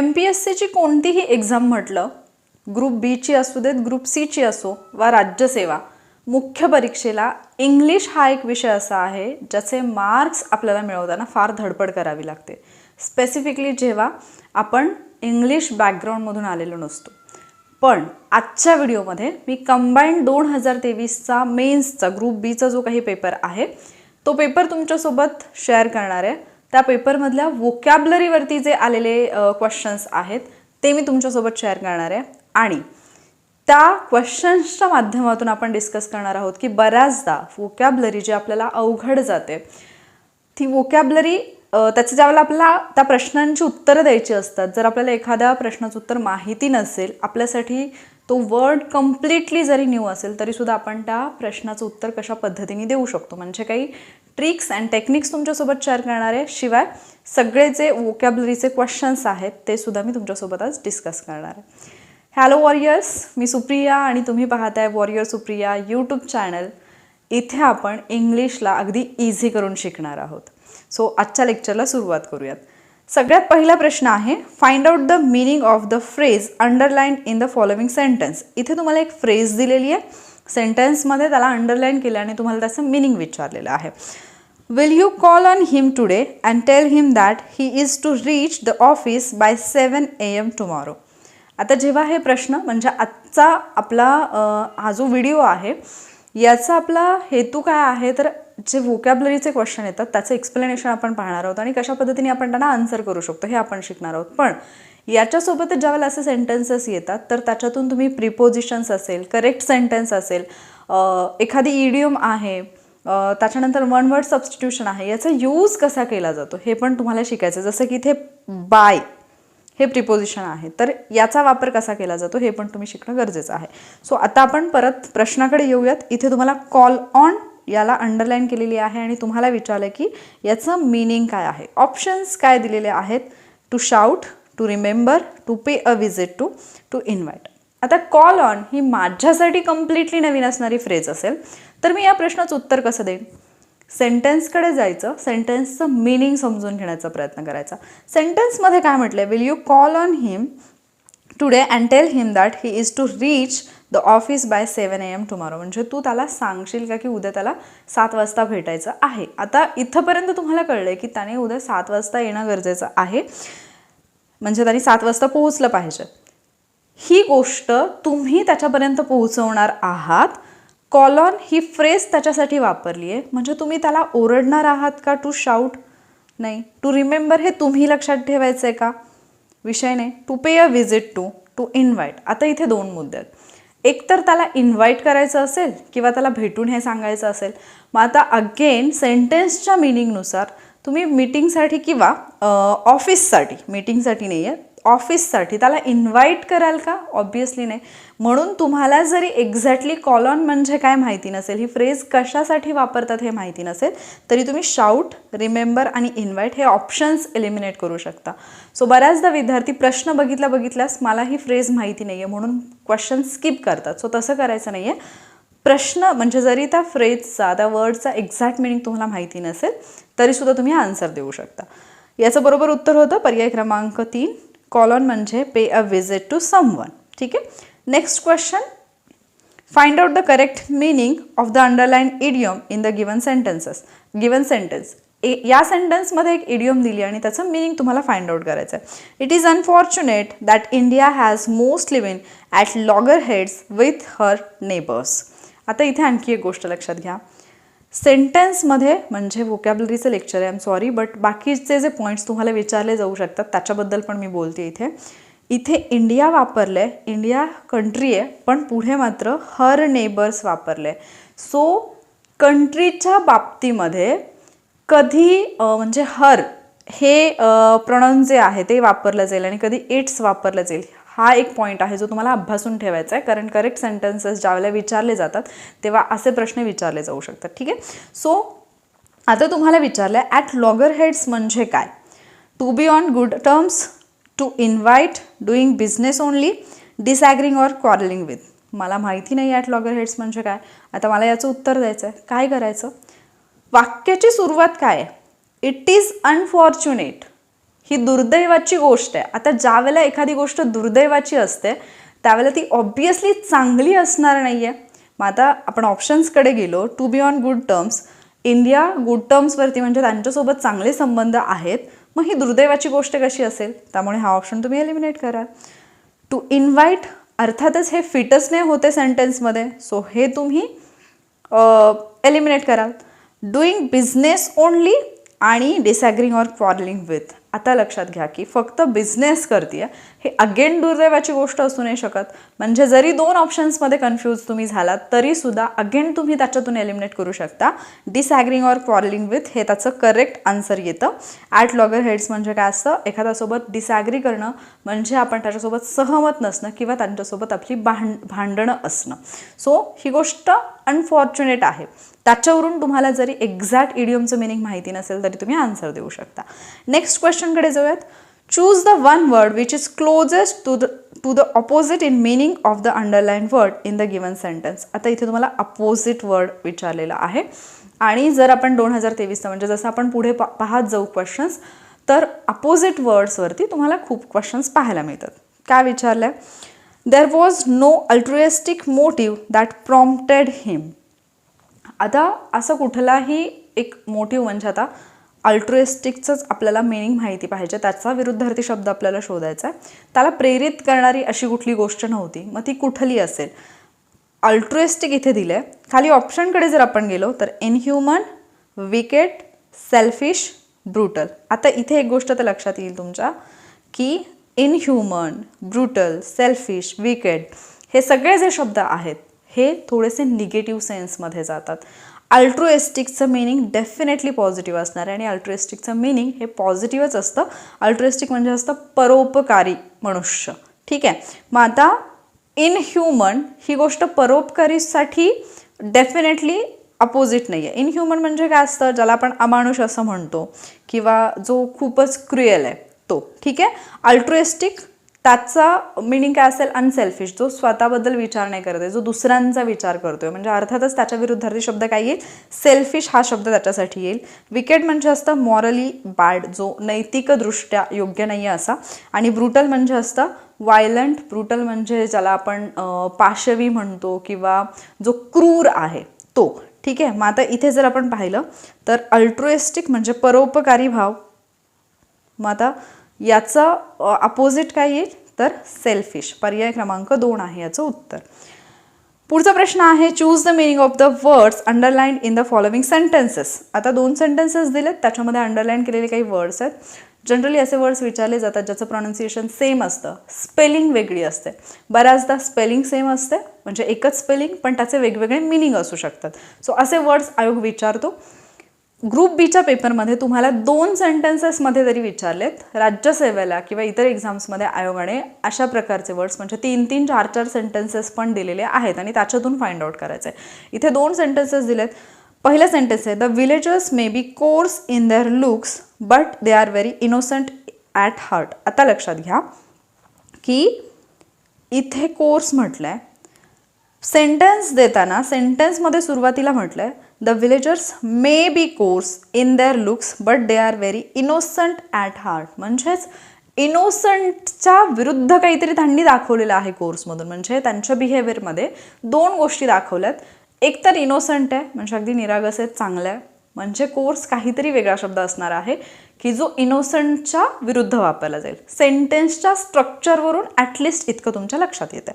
M P S सीची कोणतीही exam म्हटलं ग्रुप बीची असू देत ग्रुप सीची असो वा राज्यसेवा मुख्य परीक्षेला इंग्लिश हा एक विषय असा आहे ज्याचे मार्क्स आपल्याला मिळवताना फार धडपड करावी लागते. स्पेसिफिकली जेव्हा आपण इंग्लिश बॅकग्राऊंडमधून आलेलो नसतो. पण आजच्या व्हिडिओमध्ये मी कंबाईंड दोन हजार तेवीसचा मेन्सचा ग्रुप बीचा जो काही पेपर आहे तो पेपर तुमच्यासोबत शेअर करणार आहे. त्या पेपरमधल्या वोकॅबलरीवरती जे आलेले क्वेश्चन्स आहेत ते मी तुमच्यासोबत शेअर करणार आहे. आणि त्या क्वेश्चन्सच्या माध्यमातून आपण डिस्कस करणार आहोत की बऱ्याचदा वोकॅबलरी जी आपल्याला अवघड जाते ती वोकॅबलरी त्याच्या ज्यावेळेला आपल्याला त्या प्रश्नांची उत्तरं द्यायची असतात जर आपल्याला एखाद्या प्रश्नाचं उत्तर माहिती नसेल आपल्यासाठी तो वर्ड कम्प्लिटली जरी न्यू असेल तरीसुद्धा आपण त्या प्रश्नाचं उत्तर कशा पद्धतीने देऊ शकतो? म्हणजे काही ट्रिक्स अँड टेक्निक्स तुमच्यासोबत शेअर करणार आहे शिवाय सगळे जे वोकॅबलरीचे क्वेश्चन्स आहेत ते सुद्धा मी तुमच्यासोबत आज डिस्कस करणार आहे. हॅलो वॉरियर्स मी सुप्रिया आणि तुम्ही पाहताय वॉरियर सुप्रिया यूट्यूब चॅनल इथे आपण इंग्लिशला अगदी इझी करून शिकणार आहोत. सो आजच्या लेक्चरला सुरुवात करूयात. सगळ्यात पहिला प्रश्न आहे find out the meaning of the phrase underline in the following sentence इथे तुम्हाला एक फ्रेज दिलेली आहे. सेंटेन्समध्ये त्याला अंडरलाईन केल्याने तुम्हाला त्याचं मिनिंग विचारलेलं आहे. Will you call on him today and tell him that he is to reach the office by seven A M tomorrow आता जेव्हा हे प्रश्न म्हणजे आजचा आपला हा जो व्हिडिओ आहे याचा आपला हेतू काय आहे? तर जे वोकॅबलरीचे क्वेश्चन येतात त्याचं एक्सप्लेनेशन आपण पाहणार आहोत आणि कशा पद्धतीने आपण त्यांना आन्सर करू शकतो हे आपण शिकणार आहोत. पण याच्यासोबतच ज्यावेळेला असे सेंटेन्सेस येतात तर त्याच्यातून तुम्ही प्रिपोजिशन्स असेल करेक्ट सेंटेन्स असेल एखादी इडियम आहे त्याच्यानंतर वन वर्ड सबस्टिट्यूशन आहे याचा यूज कसा केला जातो हे पण तुम्हाला शिकायचं जसं की इथे बाय हे प्रिपोजिशन आहे तर याचा वापर कसा केला जातो हे पण तुम्ही शिकणं गरजेचं आहे. सो आता आपण परत प्रश्नाकडे येऊयात. इथे तुम्हाला कॉल ऑन याला अंडरलाईन केलेली आहे आणि तुम्हाला विचारलं की याचं मिनिंग काय आहे? ऑप्शन्स काय दिलेले आहेत? To shout to remember to pay a visit to to invite आता कॉल ऑन ही माझ्यासाठी कम्प्लिटली नवीन असणारी फ्रेज असेल. तर मी या प्रश्नाचं उत्तर कसं देईन? सेंटेन्सकडे जायचं सेंटेन्सचं मिनिंग समजून घेण्याचा प्रयत्न करायचा. सेंटेन्समध्ये काय म्हटलं will you call on him today and tell him that he is to reach the office by seven A M tomorrow म्हणजे तू त्याला सांगशील का की उद्या त्याला सात वाजता भेटायचं आहे? आता इथंपर्यंत तुम्हाला कळलं की त्याने उद्या सात वाजता येणं गरजेचं आहे. म्हणजे त्यांनी सात वाजता पोहोचलं पाहिजे. ही गोष्ट तुम्ही त्याच्यापर्यंत पोहोचवणार आहात. कॉलॉन ही फ्रेज त्याच्यासाठी वापरली आहे. म्हणजे तुम्ही त्याला ओरडणार आहात का टू शाऊट नाही. टू रिमेंबर हे तुम्ही लक्षात ठेवायचं आहे का? विषय नाही. To pay a visit to to invite आता इथे दोन मुद्दे आहेत. एक तर त्याला इन्व्हाइट करायचं असेल किंवा त्याला भेटून हे सांगायचं असेल मग आता अगेन सेंटेन्सच्या मिनिंगनुसार तुम्ही मीटिंगसाठी किंवा ऑफिससाठी मीटिंगसाठी नाही आहे ऑफिससाठी त्याला इन्व्हाइट कराल का? ऑब्वियसली नाही. म्हणून तुम्हाला जरी एक्झॅक्टली कॉल ऑन म्हणजे काय माहिती नसेल ही फ्रेज कशासाठी वापरतात हे माहिती नसेल तरी तुम्ही शाऊट रिमेंबर आणि इन्व्हाइट हे ऑप्शन्स एलिमिनेट करू शकता. सो बऱ्याचदा विद्यार्थी प्रश्न बघितला बघितल्यास मला ही फ्रेज माहिती नाही आहे म्हणून क्वेश्चन स्किप करतात. सो तसं करायचं नाही आहे प्रश्न म्हणजे जरी त्या फ्रेजचा त्या वर्डचा एक्झॅक्ट मिनिंग तुम्हाला माहिती नसेल तरीसुद्धा तुम्ही आन्सर देऊ शकता. याचं बरोबर उत्तर होतं पर्याय क्रमांक तीन. कॉलॉन म्हणजे pay a visit to someone ठीक आहे? Next question find out the correct meaning of the underline idiom in the given sentences given sentence या सेंटेन्समध्ये एक इडियम दिली आणि त्याचं मिनिंग तुम्हाला फाइंड आउट करायचं आहे. It is unfortunate that India has most live in at loggerheads with her neighbours आता इथे आणखी एक गोष्ट लक्षात घ्या. सेंटेन्समध्ये म्हणजे वोकॅबलरीचं लेक्चर आहे आय एम सॉरी बट बाकीचे जे पॉईंट्स तुम्हाला विचारले जाऊ शकतात त्याच्याबद्दल पण मी बोलते इथे. इथे इंडिया वापरलं आहे इंडिया कंट्री आहे पण पुढे मात्र हर नेबर्स वापरले आहे सो कंट्रीच्या बाबतीमध्ये कधी म्हणजे हर हे प्रणन जे आहे ते वापरलं जाईल आणि कधी इट्स वापरलं जाईल हा एक पॉईंट आहे जो तुम्हाला अभ्यासून ठेवायचा आहे. कारण करेक्ट सेंटेन्सेस ज्यावेळेला विचारले जातात तेव्हा असे प्रश्न विचारले जाऊ शकतात. ठीक आहे? सो आता तुम्हाला विचारलं आहे ॲट लॉगर हेड्स म्हणजे काय? To be on good terms to invite doing business only disagreeing or quarrelling with मला माहिती नाही ॲट लॉगर हेड्स म्हणजे काय. आता मला याचं उत्तर द्यायचं आहे. काय करायचं? वाक्याची सुरुवात काय आहे? इट इज अनफॉर्च्युनेट ही दुर्दैवाची गोष्ट आहे. आता ज्यावेळेला एखादी गोष्ट दुर्दैवाची असते त्यावेळेला ती ऑब्वियसली चांगली असणार नाही आहे मग आता आपण ऑप्शन्सकडे गेलो. To be on good terms India good टर्म्सवरती म्हणजे त्यांच्यासोबत चांगले संबंध आहेत. मग ही दुर्दैवाची गोष्ट कशी असेल? त्यामुळे हा ऑप्शन तुम्ही एलिमिनेट करा. टू इन्व्हाइट अर्थातच हे फिटच नाही होते सेंटेन्समध्ये सो हे तुम्ही एलिमिनेट कराल. डुईंग बिझनेस ओनली आणि डिसॅग्रिंग ऑर क्वारलिंग विथ आता लक्षात घ्या की फक्त बिझनेस करते हे अगेन दुर्दैवाची गोष्ट असू नाही शकत. म्हणजे जरी दोन ऑप्शन्समध्ये कन्फ्यूज तुम्ही झालात तरीसुद्धा अगेन तुम्ही त्याच्यातून एलिमिनेट करू शकता. डिसॲग्रिंग ऑर क्वारलिंग विथ हे त्याचं करेक्ट आन्सर येतं. ॲट लॉगर हेड्स म्हणजे काय असतं? एखाद्यासोबत डिसॲग्री करणं म्हणजे आपण त्याच्यासोबत सहमत नसणं किंवा त्यांच्यासोबत आपली भांड भांडणं असणं. सो ही गोष्ट अनफॉर्च्युनेट आहे. त्याच्यावरून तुम्हाला जरी एक्झॅक्ट इडियमचं मिनिंग माहिती नसेल तरी तुम्ही आन्सर देऊ शकता. नेक्स्ट क्वेश्चनकडे जाऊयात. Choose the one word which is closest to the to the opposite in meaning of the underline word in the given sentence आता इथे तुम्हाला अपोजिट वर्ड विचारलेला आहे. आणि जर आपण दोन हजार तेवीसचं म्हणजे जसं आपण पुढे पा पाहत जाऊ क्वेश्चन्स तर अपोजिट वर्ड्सवरती तुम्हाला खूप क्वेश्चन्स पाहायला मिळतात. काय विचारलं आहे there was no altruistic motive that prompted him आता असं कुठलाही एक मोठी म्हणजे आता अल्ट्रुएस्टिकचंच आपल्याला मिनिंग माहिती पाहिजे. त्याचा विरुद्धार्थी शब्द आपल्याला शोधायचा आहे. त्याला प्रेरित करणारी अशी कुठली गोष्ट नव्हती. मग ती कुठली असेल? अल्ट्रुएस्टिक इथे दिलं आहे खाली ऑप्शनकडे जर आपण गेलो तर इनह्युमन विकेट सेल्फिश ब्रुटल आता इथे एक गोष्ट तर लक्षात येईल तुमच्या की इनह्युमन ब्रुटल सेल्फिश विकेट हे सगळे जे शब्द आहेत हे थोडेसे निगेटिव्ह सेन्समध्ये जातात. अल्ट्रोएस्टिकचं मिनिंग डेफिनेटली पॉझिटिव्ह असणार आहे आणि अल्ट्रोएस्टिकचं मिनिंग हे पॉझिटिव्हच असतं. अल्ट्रोएस्टिक म्हणजे असतं परोपकारी मनुष्य. ठीक आहे? मग आता इनह्युमन ही गोष्ट परोपकारीसाठी डेफिनेटली अपोजिट नाही आहे इनह्युमन म्हणजे काय असतं? ज्याला आपण अमानुष असं म्हणतो किंवा जो खूपच क्रुएल आहे तो. ठीक आहे? अल्ट्रोएस्टिक त्याचा मिनिंग काय असेल? अनसेल्फिश जो स्वतःबद्दल विचार नाही करत आहे जो दुसऱ्यांचा विचार करतोय. म्हणजे अर्थातच त्याच्या विरुद्धार्थी शब्द काय येईल? सेल्फिश हा शब्द त्याच्यासाठी येईल. विकेट म्हणजे असतं मॉरली बॅड जो नैतिकदृष्ट्या योग्य नाही आहे असा. आणि ब्रुटल म्हणजे असतं वायलंट ब्रुटल म्हणजे ज्याला आपण पाशवी म्हणतो किंवा जो क्रूर आहे तो. ठीक आहे? मग आता इथे जर आपण पाहिलं तर अल्ट्रोएस्टिक म्हणजे परोपकारी भाव. मग आता याचं अपोजिट काय येईल? तर सेल्फिश पर्याय क्रमांक दोन आहे याचं उत्तर. पुढचा प्रश्न आहे choose the meaning of the words underline in the following sentences आता दोन सेंटेन्सेस दिलेत त्याच्यामध्ये अंडरलाईन केलेले काही वर्ड्स आहेत. जनरली असे वर्ड्स विचारले जातात ज्याचं प्रोनाऊन्सिएशन सेम असतं. स्पेलिंग वेगळी असते. बऱ्याचदा स्पेलिंग सेम असते म्हणजे एकच स्पेलिंग पण त्याचे वेगवेगळे मिनिंग असू शकतात. सो असे वर्ड्स आयोग विचारतो. ग्रुप बीच्या पेपरमध्ये तुम्हाला दोन सेंटेन्सेसमध्ये जरी विचारलेत. राज्यसेवेला किंवा इतर एक्झाम्समध्ये आयोगाने अशा प्रकारचे वर्ड्स म्हणजे तीन तीन चार चार सेंटेन्सेस पण दिलेले आहेत आणि त्याच्यातून फाइंड आउट करायचं आहे इथे दोन सेंटेन्सेस दिलेत. पहिलं सेंटेन्स आहे the villagers may be coarse in their looks but they are very innocent at heart आता लक्षात घ्या की इथे कोर्स म्हटलं आहे सेंटेन्स देताना सेंटेन्समध्ये सुरुवातीला म्हटलं आहे the villagers may be coarse in their looks but they are very innocent at heart म्हणजेच इनोसंटच्या विरुद्ध काहीतरी त्यांनी दाखवलेलं आहे कोर्समधून म्हणजे त्यांच्या बिहेवियरमध्ये दोन गोष्टी दाखवल्यात. एक तर इनोसंट आहे म्हणजे अगदी निरागस आहे चांगलं आहे म्हणजे कोर्स काहीतरी वेगळा शब्द असणार आहे की जो इनोसंटच्या विरुद्ध वापरला जाईल. सेंटेन्सच्या स्ट्रक्चरवरून ॲटलिस्ट इतकं तुमच्या लक्षात येतं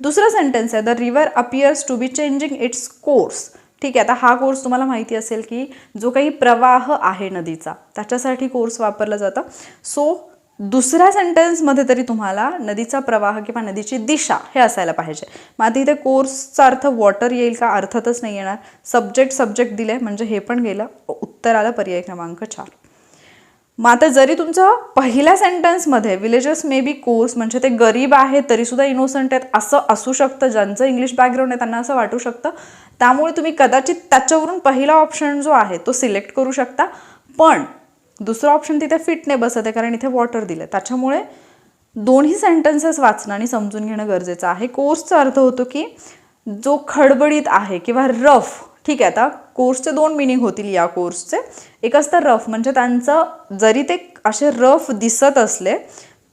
दुसरं सेंटेन्स आहे the river appears to be changing its course ठीक आहे आता हा कोर्स तुम्हाला माहिती असेल की जो काही प्रवाह आहे नदीचा त्याच्यासाठी कोर्स वापरला जातं. सो दुसऱ्या सेंटेन्समध्ये तरी तुम्हाला नदीचा प्रवाह किंवा नदीची दिशा हे असायला पाहिजे. मग आता इथे कोर्सचा अर्थ वॉटर येईल का? अर्थातच नाही येणार. सब्जेक्ट सब्जेक्ट दिले म्हणजे हे पण गेलं. उत्तर आलं पर्याय क्रमांक चार. मग आता जरी तुमचं पहिल्या सेंटेन्समध्ये विलेजर्स मे बी कोर्स म्हणजे ते गरीब आहेत तरीसुद्धा इनोसंट आहेत असं असू शकतं. ज्यांचं इंग्लिश बॅकग्राऊंड आहे त्यांना असं वाटू शकतं. त्यामुळे तुम्ही कदाचित त्याच्यावरून पहिला ऑप्शन जो आहे तो सिलेक्ट करू शकता. पण दुसरा ऑप्शन तिथे फिट नाही बसत आहे कारण इथे वॉटर दिलं त्याच्यामुळे दोन्ही सेंटेन्सेस वाचणं आणि समजून घेणं गरजेचं आहे. कोर्सचा अर्थ होतो की जो खडबडीत आहे किंवा रफ ठीक आहे आता कोर्सचे दोन मिनिंग होतील या कोर्सचे एक असतं रफ म्हणजे त्यांचं जरी ते असे रफ दिसत असले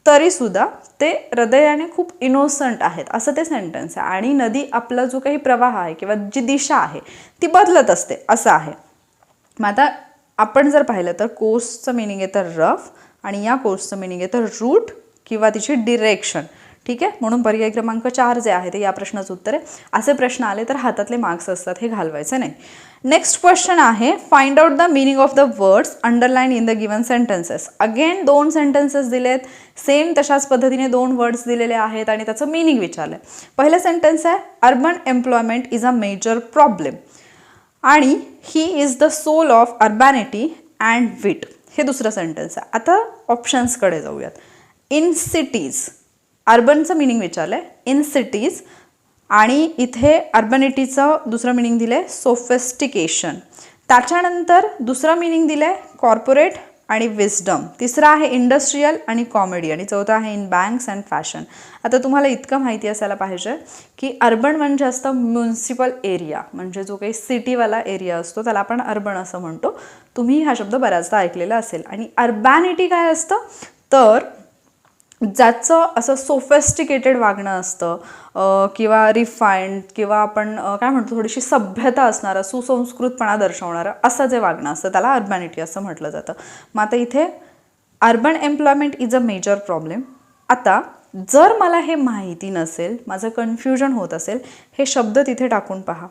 तरीसुद्धा ते हृदयाने खूप इनोसंट आहेत. असं ते सेंटेन्स आहे. आणि नदी आपला जो काही प्रवाह आहे किंवा जी दिशा आहे ती बदलत असते. असं आहे. मग आता आपण जर पाहिलं तर कोर्सचं मिनिंग येतं रफ आणि या कोर्सचं मिनिंग येतं रूट किंवा तिची डिरेक्शन ठीक आहे? म्हणून पर्याय क्रमांक चार जे आहे ते या प्रश्नाचं उत्तर आहे. असे प्रश्न आले तर हातातले मार्क्स असतात हे घालवायचे नाही. नेक्स्ट क्वेश्चन आहे find out the meaning of the words underline in the given sentences again दोन सेंटेन्सेस दिलेत. सेम तशाच पद्धतीने दोन वर्ड्स दिलेले आहेत आणि त्याचं मिनिंग विचारलं आहे पहिलं सेंटेन्स आहे urban employment is a major problem आणि he is the soul of urbanity and wit हे दुसरं सेंटेन्स आहे. आता ऑप्शन्सकडे जाऊयात. इन सिटीज अर्बनचं मिनिंग विचारलं आहे इन सिटीज आणि इथे अर्बनिटीचं दुसरं मिनिंग दिलं आहे सोफेस्टिकेशन त्याच्यानंतर दुसरं मिनिंग दिलं आहे कॉर्पोरेट आणि विस्डम तिसरं आहे इंडस्ट्रीयल आणि कॉमेडी आणि चौथं आहे इन बँक्स अँड फॅशन आता तुम्हाला इतकं माहिती असायला पाहिजे की अर्बन म्हणजे असतं म्युन्सिपल एरिया म्हणजे जो काही सिटीवाला एरिया असतो त्याला आपण अर्बन असं म्हणतो. तुम्ही हा शब्द बऱ्याचदा ऐकलेला असेल. आणि अर्बॅनिटी काय असतं? तर ज्याचं असं सोफेस्टिकेटेड वागणं असतं किंवा रिफाईंड किंवा आपण काय म्हणतो थोडीशी सभ्यता असणारं सुसंस्कृतपणा दर्शवणारं असं जे वागणं असतं त्याला अर्बॅनिटी असं म्हटलं जातं. मग आता इथे urban employment is a major problem आता जर मला हे माहिती नसेल माझं कन्फ्युजन होत असेल हे शब्द तिथे टाकून पहा.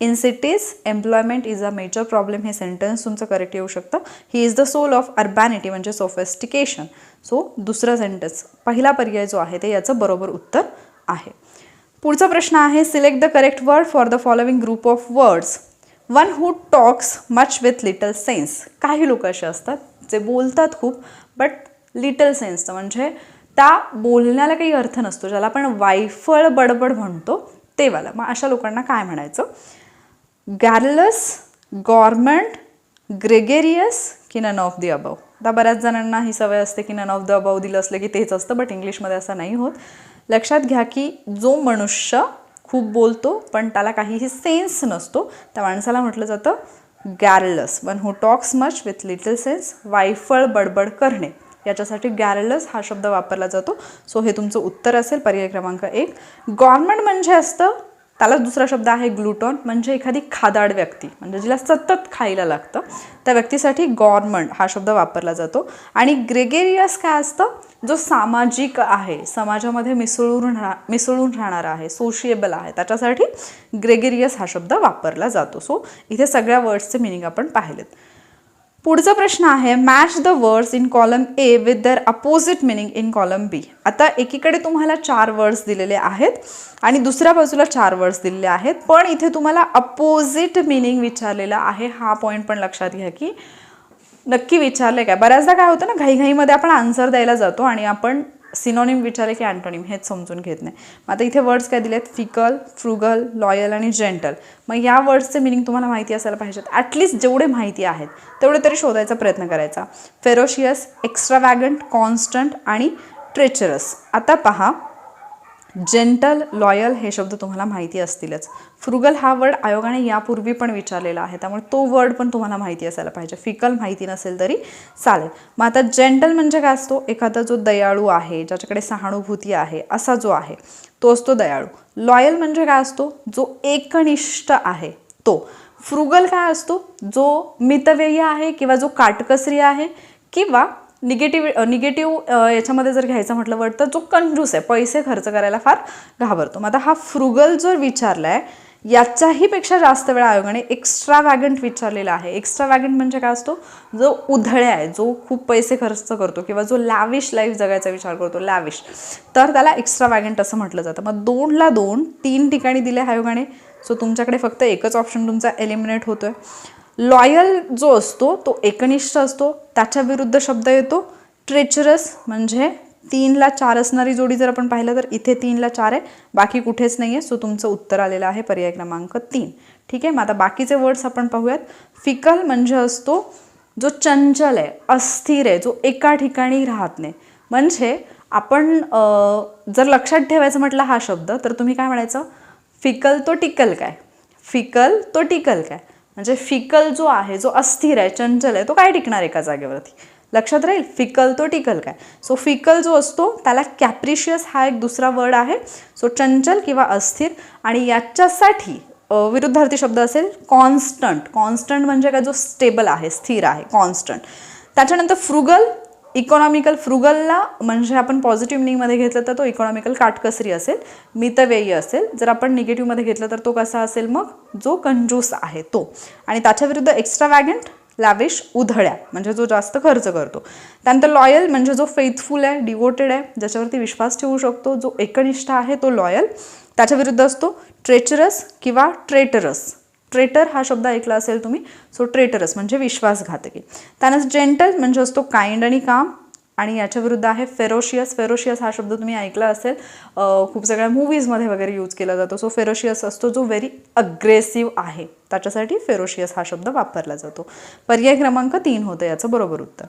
In cities employment is a major problem हे सेंटेन्स तुमचं करेक्ट येऊ शकतं. He is the soul of urbanity म्हणजे सोफेस्टिकेशन सो दुसरं सेंटेन्स पहिला पर्याय जो आहे ते याचं बरोबर उत्तर आहे. पुढचा प्रश्न आहे select the correct word for the following group of words one who talks much with little sense काही लोक असे असतात जे बोलतात खूप बट लिटल सेन्सचं म्हणजे त्या बोलण्याला काही अर्थ नसतो. ज्याला आपण वायफळ बडबड म्हणतो तेवाला. मग अशा लोकांना काय म्हणायचं? गॅरलस गॉर्मेंट ग्रेगेरियस की नन ऑफ दी अबव आता बऱ्याच जणांना ही सवय असते की नन ऑफ द अबव दिलं असलं की तेच असतं बट इंग्लिशमध्ये असं नाही होत. लक्षात घ्या की जो मनुष्य खूप बोलतो पण त्याला काहीही सेन्स नसतो त्या माणसाला म्हटलं जातं garrulous. One who talks much with little sense वायफळ बडबड करणे. याच्यासाठी गॅरलस हा शब्द वापरला जातो. सो हे तुमचं उत्तर असेल पर्याय क्रमांक एक. गॉर्मेंट म्हणजे असतं त्याला दुसरा शब्द आहे ग्लुटॉन म्हणजे एखादी खादाड व्यक्ती म्हणजे जिला सतत खायला लागतं. त्या व्यक्तीसाठी गॉर्मेंट हा शब्द वापरला जातो. आणि ग्रेगेरियस काय असतं? जो सामाजिक आहे समाजामध्ये मिसळून राहा मिसळून राहणारा आहे सोशिएबल आहे त्याच्यासाठी ग्रेगेरियस हा शब्द वापरला जातो. सो इथे सगळ्या वर्ड्सचे मिनिंग आपण पाहिलेत. पुढचा प्रश्न आहे match the words in column A with their opposite meaning in column B आता एकीकडे तुम्हाला चार वर्ड्स दिलेले आहेत आणि दुसऱ्या बाजूला चार वर्ड्स दिलेले आहेत. पण इथे तुम्हाला अपोजिट मिनिंग विचारलेला आहे. हा पॉईंट पण लक्षात घ्या की नक्की विचारले काय? बऱ्याचदा काय होतं ना घाईघाईमध्ये आपण आन्सर द्यायला जातो आणि आपण सिनोनिम विचारले की अँटोनिम हेच समजून घेत नाही. मग आता इथे वर्ड्स काय दिलेत? फिकल फ्रुगल लॉयल आणि जेंटल मग या वर्ड्सचे मिनिंग तुम्हाला माहिती असायला पाहिजेत. ॲटलिस्ट जेवढे माहिती आहेत तेवढे तरी शोधायचा प्रयत्न करायचा. फेरोशियस एक्स्ट्रावॅगंट कॉन्स्टंट आणि ट्रेचरस आता पहा जेंटल लॉयल हे शब्द तुम्हाला माहिती असतीलच. फ्रुगल हा वर्ड आयोगाने यापूर्वी पण विचारलेला आहे. त्यामुळे तो वर्ड पण तुम्हाला माहिती असायला पाहिजे. फिकल माहिती नसेल तरी चालेल. मग आता जेंटल म्हणजे काय असतो? एखादा जो दयाळू आहे ज्याच्याकडे सहानुभूती आहे असा जो आहे तो असतो दयाळू. लॉयल म्हणजे काय असतो? जो एकनिष्ठ आहे तो. फ्रुगल काय असतो? जो मितव्ययी आहे किंवा जो काटकसरी आहे किंवा निगेटिव्ह निगेटिव्ह याच्यामध्ये जर घ्यायचं म्हटलं वर्ड तर जो कंजूस आहे पैसे खर्च करायला फार घाबरतो. मग आता हा फ्रुगल जो विचारला आहे याच्याही पेक्षा जास्त वेळा आयोगाने एक्स्ट्रा वॅगंट विचारलेला आहे. एक्स्ट्रा वॅगंट म्हणजे काय असतो? जो उधळ्या आहे जो खूप पैसे खर्च करतो किंवा जो लॅविश लाईफ जगायचा विचार करतो लॅविश तर त्याला एक्स्ट्रा वॅगंट असं म्हटलं जातं. मग दोनला दोन तीन ठिकाणी दिले आयोगाने. सो तुमच्याकडे फक्त एकच ऑप्शन तुमचा एलिमिनेट होतोय. लॉयल जो असतो तो एकनिष्ठ असतो त्याच्या विरुद्ध शब्द येतो. ट्रेचरस म्हणजे तीनला चार असणारी जोडी जर आपण पाहिलं तर इथे तीनला चार आहे. बाकी कुठेच नाही आहे सो तुमचं उत्तर आलेलं आहे पर्याय क्रमांक तीन. ठीक आहे? मग आता बाकीचे वर्ड्स आपण पाहूयात. फिकल म्हणजे असतो जो चंचल आहे अस्थिर आहे जो एका ठिकाणी राहत नाही. म्हणजे आपण जर लक्षात ठेवायचं म्हटलं हा शब्द तर तुम्ही काय म्हणायचं? फिकल तो टिकल काय? फिकल तो टिकल काय? म्हणजे फिकल जो आहे जो अस्थिर आहे चंचल आहे तो काय टिकणार एका जागेवरती? लक्षात राहील? फिकल तो टिकल काय? सो फिकल जो असतो त्याला कॅप्रिशियस हा एक दुसरा वर्ड आहे. सो चंचल किंवा अस्थिर. आणि याच्यासाठी विरुद्धार्थी शब्द असेल कॉन्स्टंट कॉन्स्टंट म्हणजे काय? जो स्टेबल आहे स्थिर आहे कॉन्स्टंट त्याच्यानंतर फ्रुगल इकॉनॉमिकल फ्रुगलला म्हणजे आपण पॉझिटिव्ह मिनिंगमध्ये घेतलं तर तो इकॉनॉमिकल काटकसरी असेल मितव्ययी असेल. जर आपण निगेटिव्हमध्ये घेतलं तर तो कसा असेल मग? जो कंजूस आहे तो. आणि त्याच्या विरुद्ध एक्स्ट्रा वॅगंट लॅविश उधळ्या म्हणजे जो जास्त खर्च करतो. त्यानंतर लॉयल म्हणजे जो फेथफुल आहे डिवोटेड आहे ज्याच्यावरती विश्वास ठेवू शकतो जो एकनिष्ठ आहे तो लॉयल त्याच्या विरुद्ध असतो ट्रेचरस किंवा ट्रेटरस ट्रेटर हा शब्द ऐकला असेल तुम्ही सो ट्रेटरस म्हणजे विश्वासघातकी. त्यानंतर जेंटल म्हणजे असतो काइंड आणि काम आणि याच्या विरुद्ध आहे फेरोशियस फेरोशियस हा शब्द तुम्ही ऐकला असेल. खूप सगळ्या मूवीजमध्ये वगैरे यूज केला जातो. सो फेरोशियस असतो जो व्हेरी अग्रेसिव्ह आहे. त्याच्यासाठी फेरोशियस हा शब्द वापरला जातो. पर्याय क्रमांक तीन होतं याचं बरोबर उत्तर.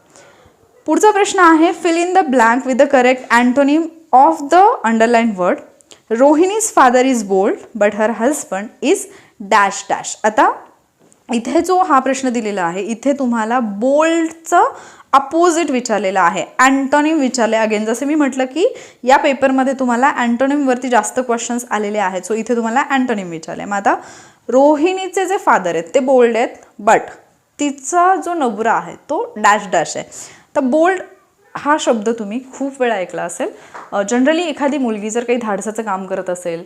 पुढचा प्रश्न आहे fill in the blank with the correct antonym of the underline word Rohini's father is bold but her husband is dash dash. आता इथे जो हा प्रश्न दिलेला आहे इथे तुम्हाला बोल्डचं अपोजिट विचारलेलं आहे अँटोनिम विचारले अगेन जसं मी म्हटलं की या पेपरमध्ये तुम्हाला अँटोनिमवरती जास्त क्वेश्चन्स आलेले आहेत. सो इथे तुम्हाला अँटोनिम विचारले मग आता रोहिणीचे जे फादर आहेत ते बोल्ड आहेत बट तिचा जो नवरा आहे तो डॅश डॅश आहे. तर बोल्ड हा शब्द तुम्ही खूप वेळा ऐकला असेल. जनरली एखादी मुलगी जर काही धाडसाचं काम करत असेल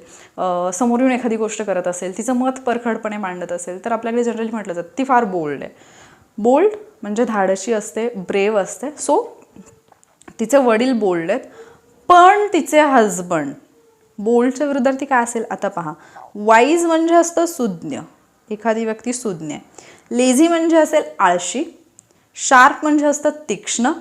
समोर येऊन एखादी गोष्ट करत असेल तिचं मत परखडपणे मांडत असेल तर आपल्याकडे जनरली म्हटलं जातं ती फार बोल्ड आहे. बोल्ड म्हणजे धाडशी असते ब्रेव असते. सो तिचे वडील बोल्ड आहेत पण तिचे हजबंड बोल्डच्या विरुद्धार्थी काय असेल? आता पहा. वाईज म्हणजे असतं सुज्ञ. एखादी व्यक्ती सुज्ञ आहे. लेझी म्हणजे असेल आळशी. शार्प म्हणजे असतं तीक्ष्ण.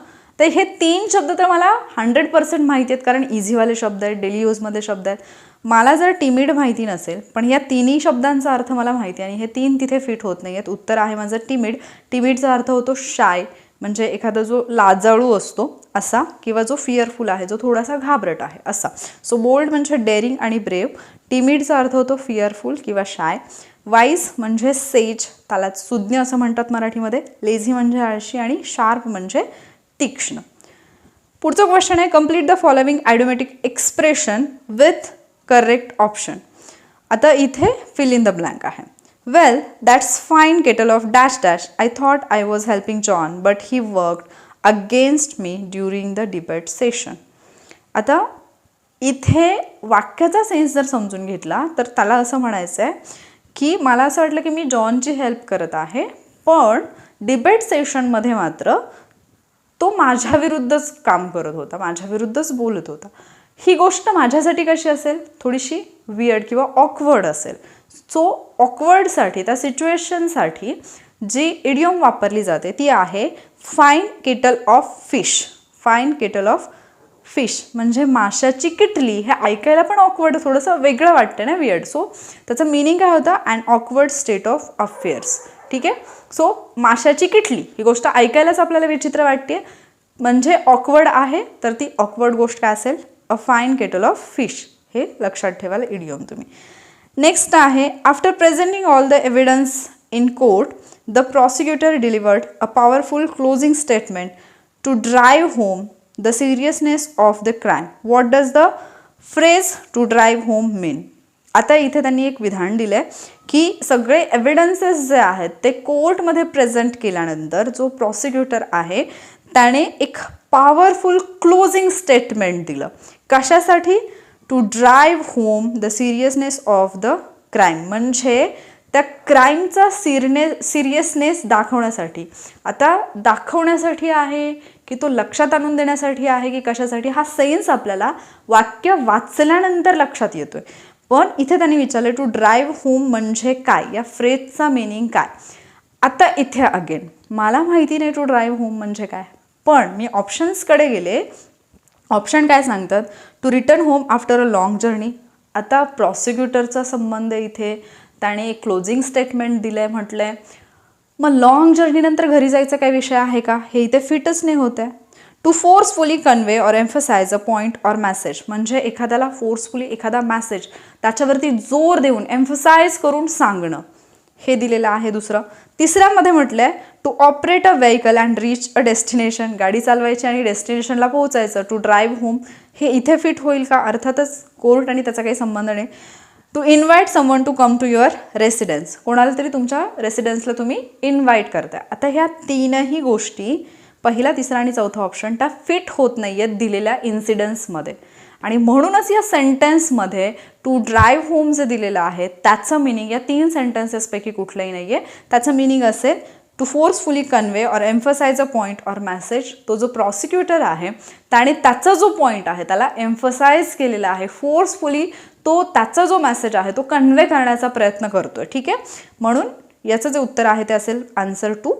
तर हे तीन शब्द तर मला हंड्रेड पर्सेंट माहिती आहेत कारण इझीवाले शब्द आहेत डेली यूजमध्ये शब्द आहेत. मला जर टिमिड माहिती नसेल पण या तिन्ही शब्दांचा अर्थ मला माहिती आहे आणि हे तीन तिथे फिट होत नाही आहेत उत्तर आहे माझं टिमिड टिमिडचा अर्थ होतो शाय म्हणजे एखादा जो लाजाळू असतो असा किंवा जो फिअरफुल आहे जो थोडासा घाबरट आहे असा. सो बोल्ड म्हणजे डेअरिंग आणि ब्रेव टिमिडचा अर्थ होतो फिअरफुल किंवा शाय वाईज म्हणजे सेज त्याला सुज्ञ असं म्हणतात मराठीमध्ये. लेझी म्हणजे आळशी आणि शार्प म्हणजे तीक्ष्ण. पुढचं क्वेश्चन आहे complete the following idiomatic expression with correct option आता इथे फिल इन द ब्लँक आहे. Well that's fine kettle of dash dash I thought I was helping John but he work against me during the debate session आता इथे वाक्याचा sense जर समजून घेतला तर त्याला असं म्हणायचं आहे की मला असं वाटलं की मी जॉनची हेल्प करत आहे पण डिबेट सेशनमध्ये मात्र तो माझ्या विरुद्धच काम करत होता माझ्या विरुद्धच बोलत होता. ही गोष्ट माझ्यासाठी कशी असेल? थोडीशी वियर्ड किंवा ऑकवर्ड असेल. सो ऑकवर्डसाठी त्या सिच्युएशनसाठी जी इडियम वापरली जाते ती आहे fine kettle of fish fine kettle of fish म्हणजे माशाची किटली हे ऐकायला पण ऑकवर्ड थोडंसं वेगळं वाटतं ना वियर्ड सो त्याचं मिनिंग काय होतं? And awkward state of affairs ठीक आहे? सो माशाची किटली ही गोष्ट ऐकायलाच आपल्याला विचित्र वाटते म्हणजे ऑकवर्ड आहे तर ती ऑकवर्ड गोष्ट काय असेल? A fine kettle of fish हे लक्षात ठेवायला इडियम तुम्ही. नेक्स्ट आहे after presenting all the evidence in court the prosecutor delivered a powerful closing statement to drive home the seriousness of the crime what does the phrase to drive home mean आता इथे त्यांनी एक विधान दिलं आहे की सगळे एव्हिडन्सेस जे आहेत ते कोर्टमध्ये प्रेझेंट केल्यानंतर जो प्रॉसिक्युटर आहे त्याने एक पॉवरफुल क्लोजिंग स्टेटमेंट दिलं. कशासाठी? To drive home the seriousness of the crime म्हणजे त्या क्राईमचा सिरने सिरियसनेस दाखवण्यासाठी. आता दाखवण्यासाठी आहे की तो लक्षात आणून देण्यासाठी आहे की कशासाठी? हा सेन्स आपल्याला वाक्य वाचल्यानंतर लक्षात येतोय. पण इथे त्यांनी विचारलं टू ड्राईव्ह होम म्हणजे काय? या फ्रेजचा मिनिंग काय? आता इथे अगेन मला माहिती नाही टू ड्राईव्ह होम म्हणजे काय. पण मी ऑप्शन्सकडे गेले. ऑप्शन काय सांगतात? To return home after a long journey आता प्रॉसिक्युटरचा संबंध इथे. त्याने एक क्लोजिंग स्टेटमेंट दिलं आहे म्हटलं आहे मग लाँग जर्नीनंतर घरी जायचा काय विषय आहे का? हे इथे फिटच नाही होत आहे to forcefully convey or emphasise a point or message म्हणजे एखाद्याला फोर्सफुली एखादा मॅसेज त्याच्यावरती जोर देऊन एम्फसाइज करून सांगणं. हे दिलेलं आहे दुसरं. तिसऱ्यामध्ये म्हटलं आहे to operate a vehicle and reach a destination गाडी चालवायची आणि डेस्टिनेशनला पोहोचायचं. टू ड्राईव्ह होम हे इथे फिट होईल का? अर्थातच कोर्ट आणि त्याचा काही संबंध नाही. To invite someone to come to your residence कोणाला तरी तुमच्या रेसिडेन्सला तुम्ही इन्व्हाइट करताय. आता ह्या तीनही गोष्टी पहिला तिसरा आणि चौथा ऑप्शन त्या फिट होत नाही आहेत दिलेल्या इन्सिडन्समध्ये आणि म्हणूनच या सेंटेन्समध्ये टू ड्राईव्ह होम जे दिलेलं आहे त्याचं मिनिंग या तीन सेंटेन्सेसपैकी कुठलंही नाही आहे त्याचं मिनिंग असेल to forcefully convey or emphasise a point or message तो जो प्रॉसिक्युटर आहे त्याने त्याचा जो पॉईंट आहे त्याला एम्फसाइज केलेला आहे फोर्सफुली तो त्याचा जो मेसेज आहे तो कन्वे करण्याचा प्रयत्न करतोय. ठीक आहे? म्हणून याचं जे उत्तर आहे ते असेल answer to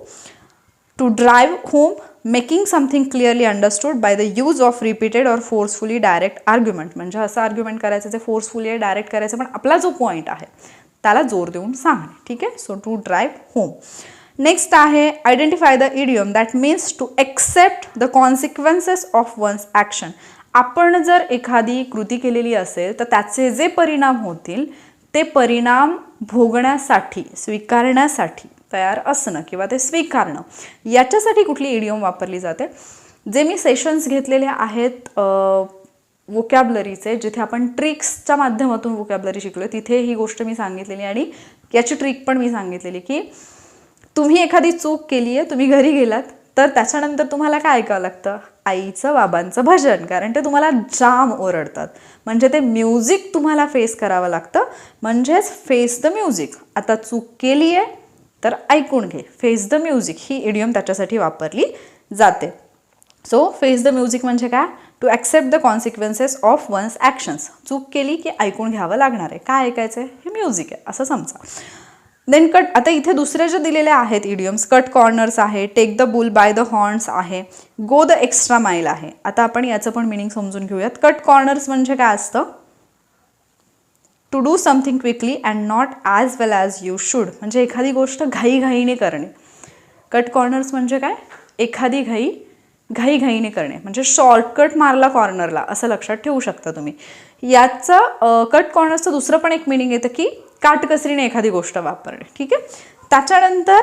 to drive home making something clearly understood by the use of repeated or forcefully direct argument म्हणजे असं आर्ग्युमेंट करायचं जे फोर्सफुली आहे डायरेक्ट करायचं पण आपला जो पॉईंट आहे त्याला जोर देऊन सांगणे. ठीक आहे? So to drive home next आहे identify the idiom that means to accept the consequences of one's action आपण जर एखादी कृती केलेली असेल तर त्याचे जे परिणाम होतील ते परिणाम भोगण्यासाठी स्वीकारण्यासाठी तयार असणं किंवा ते स्वीकारणं याच्यासाठी कुठली इडियम वापरली जाते? जे मी सेशन्स घेतलेले आहेत वोकॅबलरीचे जिथे आपण ट्रिक्सच्या माध्यमातून वोकॅबलरी शिकलो तिथे ही गोष्ट मी सांगितलेली आणि याची ट्रिक पण मी सांगितलेली की तुम्ही एखादी चूक केली आहे तुम्ही घरी गेलात तर त्याच्यानंतर तुम्हाला काय ऐकावं लागतं? आईचं बाबांचं भजन कारण ते तुम्हाला जाम ओरडतात. म्हणजे ते म्युझिक तुम्हाला फेस करावं लागतं. म्हणजेच फेस द म्युझिक आता चूक केली आहे तर ऐकून घे. फेस द म्युझिक ही इडियम त्याच्यासाठी वापरली जाते. सो फेस द म्युझिक म्हणजे काय? To accept the consequences of one's actions चूक केली की ऐकून घ्यावं लागणार आहे. काय ऐकायचं आहे हे म्युझिक आहे. असं समजा. देन कट आता इथे दुसरे जे दिलेले आहेत इडियम्स कट कॉर्नर्स आहे take the bull by the horns आहे गो द एक्स्ट्रा माईल आहे. आता आपण याचं पण मिनिंग समजून घेऊयात. कट कॉर्नर्स म्हणजे काय असतं? To do something quickly and not as well as you should म्हणजे एखादी गोष्ट घाईघाईने करणे. कट कॉर्नर्स म्हणजे काय? एखादी घाई घाईघाईने करणे. म्हणजे शॉर्टकट मारला कॉर्नरला असं लक्षात ठेवू शकता तुम्ही. याचं कट कॉर्नर्सचं दुसरं पण एक मिनिंग येतं की काटकसरीने एखादी गोष्ट वापरणे. ठीक आहे? त्याच्यानंतर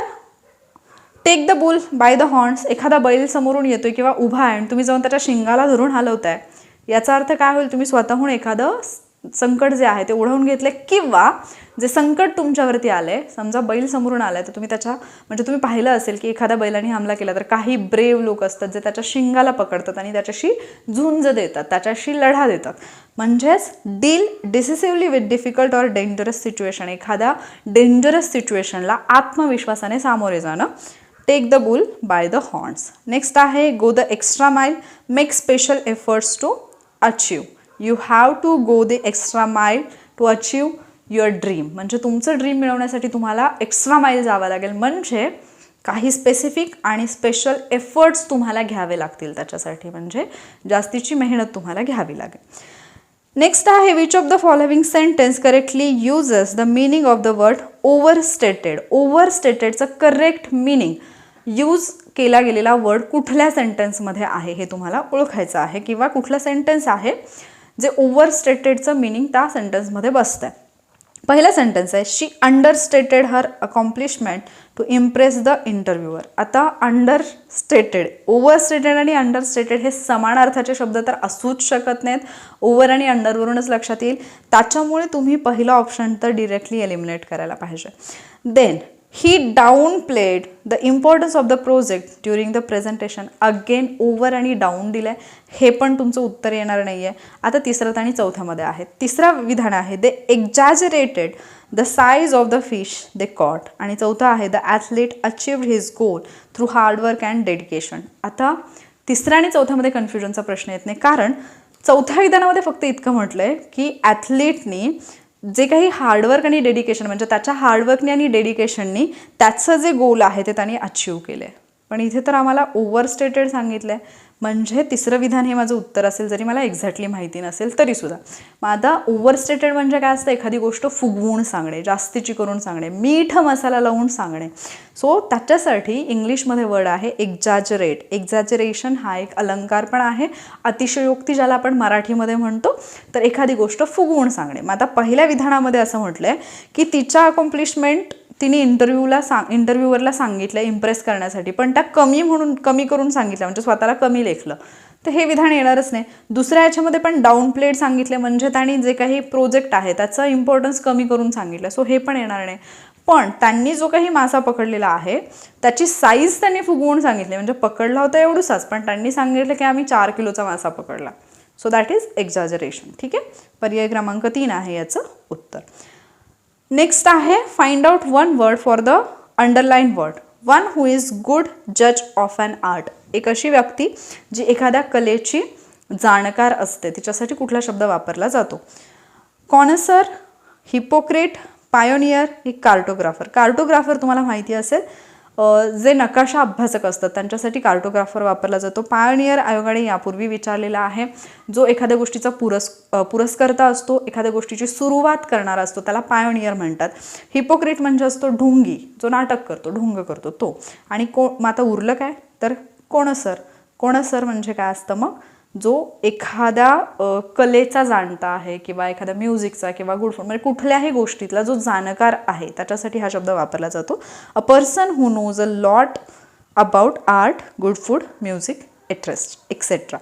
take the bull by the horns एखादा बैल समोरून येतोय किंवा उभा आहे आणि तुम्ही जाऊन त्याच्या शिंगाला धरून हलवताय. याचा अर्थ काय होईल? तुम्ही स्वतःहून एखादं संकट जे आहे ते ओढवून घेतले किंवा जे संकट तुमच्यावरती आले समजा बैल समोरून आलाय तर तुम्ही त्याच्या म्हणजे तुम्ही पाहिलं असेल की एखाद्या बैलाने हमला केला तर काही ब्रेव लोक असतात जे त्याच्या शिंगाला पकडतात आणि त्याच्याशी झुंज देतात त्याच्याशी लढा देतात. म्हणजेच deal decisively with difficult or dangerous situation एखाद्या डेंजरस सिच्युएशनला आत्मविश्वासाने सामोरे जाणं. Take the bull by the horns next आहे go the extra mile make special efforts to achieve you have to go the extra mile to achieve your dream म्हणजे तुमचं dream मिळवण्यासाठी तुम्हाला एक्स्ट्रा माईल जावं लागेल. म्हणजे काही स्पेसिफिक आणि स्पेशल एफर्ट्स तुम्हाला घ्यावे लागतील त्याच्यासाठी. म्हणजे जास्तीची मेहनत तुम्हाला घ्यावी लागेल. नेक्स्ट आहे which of the following sentence correctly uses the meaning of the word overstated over स्टेटेडचं करेक्ट मिनिंग यूज केला गेलेला वर्ड कुठल्या सेंटेन्समध्ये आहे हे तुम्हाला ओळखायचं आहे किंवा कुठला सेंटेन्स आहे? जे ओव्हर स्टेटेडचं मिनिंग त्या सेंटेन्समध्ये बसतं आहे पहिला सेंटेन्स आहे she understated her accomplishment to impress the interviewer आता अंडर स्टेटेड ओव्हर स्टेटेड आणि अंडर स्टेटेड हे समान अर्थाचे शब्द तर असूच शकत नाहीत. ओव्हर आणि अंडरवरूनच लक्षात येईल. त्याच्यामुळे तुम्ही पहिला ऑप्शन तर डिरेक्टली एलिमिनेट करायला पाहिजे. Then he downplayed the importance of the project during the presentation again over आणि डाऊन दिलं आहे हे पण तुमचं उत्तर येणार नाही आहे आता तिसऱ्यात आणि चौथ्यामध्ये आहे. तिसरा विधान आहे they exaggerated the size of the fish they caught आणि चौथं आहे the athlete achieved his goal through hard work and dedication आता तिसऱ्या आणि चौथ्यामध्ये कन्फ्युजनचा प्रश्न येत नाही. कारण चौथ्या विधानामध्ये फक्त इतकं म्हटलं आहे की ॲथलीटनी जे काही हार्डवर्क आणि डेडिकेशन म्हणजे त्याच्या हार्डवर्कने आणि डेडिकेशननी त्याचं जे गोल आहे ते त्यांनी अचीव केलं आहे पण इथे तर आम्हाला ओव्हर स्टेटेड सांगितलं आहे म्हणजे तिसरं विधान हे माझं उत्तर असेल जरी मला एक्झॅक्टली माहिती नसेल तरीसुद्धा. मग आता ओव्हरस्टेटेड म्हणजे काय असतं? एखादी गोष्ट फुगवून सांगणे जास्तीची करून सांगणे मीठ मसाला लावून सांगणे. सो त्याच्यासाठी इंग्लिशमध्ये वर्ड आहे एक्झॅजरेट एक्झॅजरेशन हा एक अलंकार पण आहे अतिशयोक्ती ज्याला आपण मराठीमध्ये म्हणतो तर एखादी गोष्ट फुगवून सांगणे. मग आता पहिल्या विधानामध्ये असं म्हटलं आहे की तिच्या अकॉम्प्लिशमेंट तिने इंटरव्ह्यूला सांग इंटरव्ह्यूवरला सांगितलं इम्प्रेस करण्यासाठी. पण त्या कमी म्हणून कमी करून सांगितलं म्हणजे स्वतःला कमी लेखलं. तर हे विधान येणारच नाही. दुसऱ्या ह्याच्यामध्ये पण डाऊन प्लेट सांगितले म्हणजे त्यांनी जे काही प्रोजेक्ट आहे त्याचं इम्पॉर्टन्स कमी करून सांगितलं. सो हे पण येणार नाही. पण त्यांनी जो काही मासा पकडलेला आहे त्याची साईज त्यांनी फुगवून सांगितली. म्हणजे पकडला होता एवढूसाच पण त्यांनी सांगितलं की आम्ही चार किलोचा मासा पकडला. सो दॅट इज एक्झॅजरेशन ठीक आहे? पर्याय क्रमांक तीन आहे याचं उत्तर. नेक्स्ट आहे find out one word for the underline word one who is good जज ऑफ अन आर्ट एक अशी व्यक्ती जी एखाद्या कलेची जाणकार असते. तिच्यासाठी कुठला शब्द वापरला जातो? कॉनसर हिपोक्रेट पायोनियर एक कार्टोग्राफर. कार्टोग्राफर तुम्हाला माहिती असेल जे नकाशा अभ्यासक असतात त्यांच्यासाठी कार्टोग्राफर वापरला जातो. पायोनियर आयोगाने यापूर्वी विचारलेला आहे जो एखाद्या गोष्टीचा पुरस् पुरस्कर्ता असतो एखाद्या गोष्टीची सुरुवात करणारा असतो त्याला पायोनियर म्हणतात. हिपोक्रेट म्हणजे असतो ढोंगी जो नाटक करतो ढोंग करतो तो. आणि को मग आता उरलं काय? तर कोणसर. कोणसर म्हणजे काय असतं मग? जो एखाद्या कलेचा जाणता आहे किंवा एखाद्या म्युझिकचा किंवा गुड फूड म्हणजे कुठल्याही गोष्टीतला जो जाणकार आहे त्याच्यासाठी हा शब्द वापरला जातो. A person who knows a lot about art good food music etcetera etcetera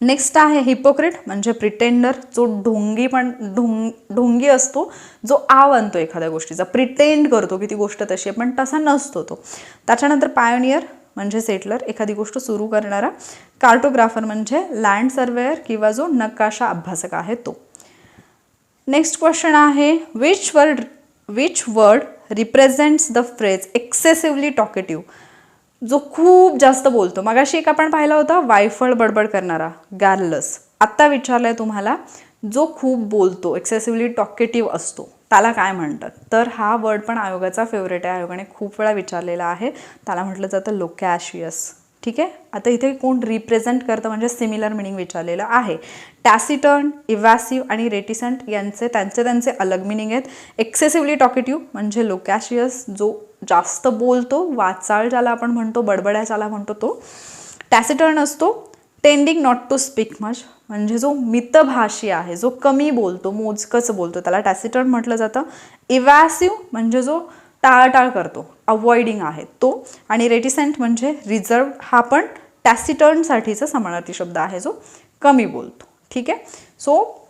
next आहे हिपोक्रेट म्हणजे प्रिटेंडर जो ढोंगी पण ढोंग ढोंगी असतो जो आव आणतो एखाद्या गोष्टीचा. प्रिटेंड करतो की ती गोष्ट तशी आहे पण तसा नसतो तो. त्याच्यानंतर पायोनियर म्हणजे सेटलर एखादी गोष्ट सुरू करणारा. कार्टोग्राफर म्हणजे लँड सर्वेअर किंवा जो नकाशा अभ्यासक आहे तो. नेक्स्ट क्वेश्चन आहे which word which word represents the phrase excessively talkative जो खूप जास्त बोलतो. मगाशी एक आपण पाहिला होता वायफळ बडबड करणारा गार्लस आत्ता विचारलं आहे तुम्हाला जो खूप बोलतो एक्सेसिव्हली टॉकेटिव्ह असतो. त्याला काय म्हणतात? तर हा वर्ड पण आयोगाचा फेवरेट आहे. आयोगाने खूप वेळा विचारलेला आहे. त्याला म्हटलं जातं लोकॅशियस ठीक आहे? आता इथे कोण रिप्रेझेंट करतं म्हणजे सिमिलर मिनिंग विचारलेलं आहे. टॅसिटर्न इव्हॅसिव्ह आणि रेटिसंट यांचे त्यांचे त्यांचे अलग मिनिंग आहेत. एक्सेसिव्हली टॉकेटिव्ह म्हणजे लोकॅशियस जो जास्त बोलतो वाचाळ ज्याला आपण म्हणतो बडबड्या ज्याला म्हणतो तो. टॅसिटर्न असतो. Tending not to speak much म्हणजे जो मितभाषी आहे जो कमी बोलतो मोजकच बोलतो त्याला टॅसिटर्न म्हटलं जातं. इव्हॅसिव्ह म्हणजे जो टाळाटाळ करतो अवॉइडिंग आहे तो. आणि रेटिसेंट म्हणजे रिझर्व हा पण टॅसिटर्नसाठीचा समानार्थी शब्द आहे जो कमी बोलतो. ठीक आहे? सो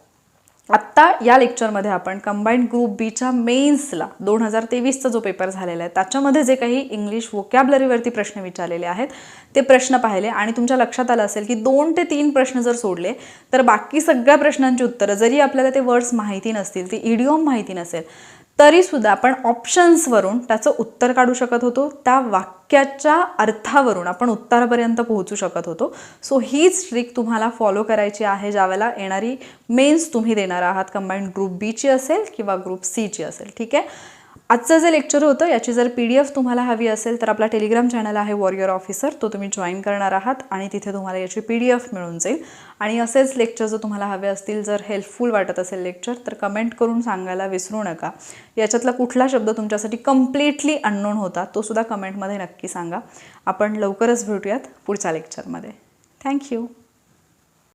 आत्ता या लेक्चरमध्ये आपण कंबाईंड ग्रुप बीच्या मेन्सला दोन हजार तेवीसचा जो पेपर झालेला आहे त्याच्यामध्ये जे काही इंग्लिश वोकॅबलरीवरती प्रश्न विचारलेले आहेत ते प्रश्न पाहिले. आणि तुमच्या लक्षात आलं असेल की दोन ते तीन प्रश्न जर सोडले तर बाकी सगळ्या प्रश्नांची उत्तरं जरी आपल्याला ते वर्ड्स माहिती नसतील ते इडिओम माहिती नसेल तरीसुद्धा आपण ऑप्शन्सवरून त्याचं उत्तर काढू शकत होतो. त्या वाक्याच्या अर्थावरून आपण उत्तरापर्यंत पोहोचू शकत होतो. सो हीच ट्रिक तुम्हाला फॉलो करायची आहे ज्यावेळेला येणारी मेन्स तुम्ही देणार आहात. कंबाईंड ग्रुप बीची असेल किंवा ग्रुप सीची असेल. ठीक आहे? आजचं जे लेक्चर होतं याची जर पी डी एफ तुम्हाला हवी असेल तर आपला टेलिग्राम चॅनल आहे वॉरियर ऑफिसर तो तुम्ही जॉईन करणार आहात आणि तिथे तुम्हाला याची पी डी एफ मिळून जाईल. आणि असेच लेक्चर जर तुम्हाला हवे असतील जर हेल्पफुल वाटत असेल लेक्चर तर कमेंट करून सांगायला विसरू नका. याच्यातला कुठला शब्द तुमच्यासाठी कम्प्लिटली अननोन होता तो सुद्धा कमेंटमध्ये नक्की सांगा. आपण लवकरच भेटूयात पुढच्या लेक्चरमध्ये थँक्यू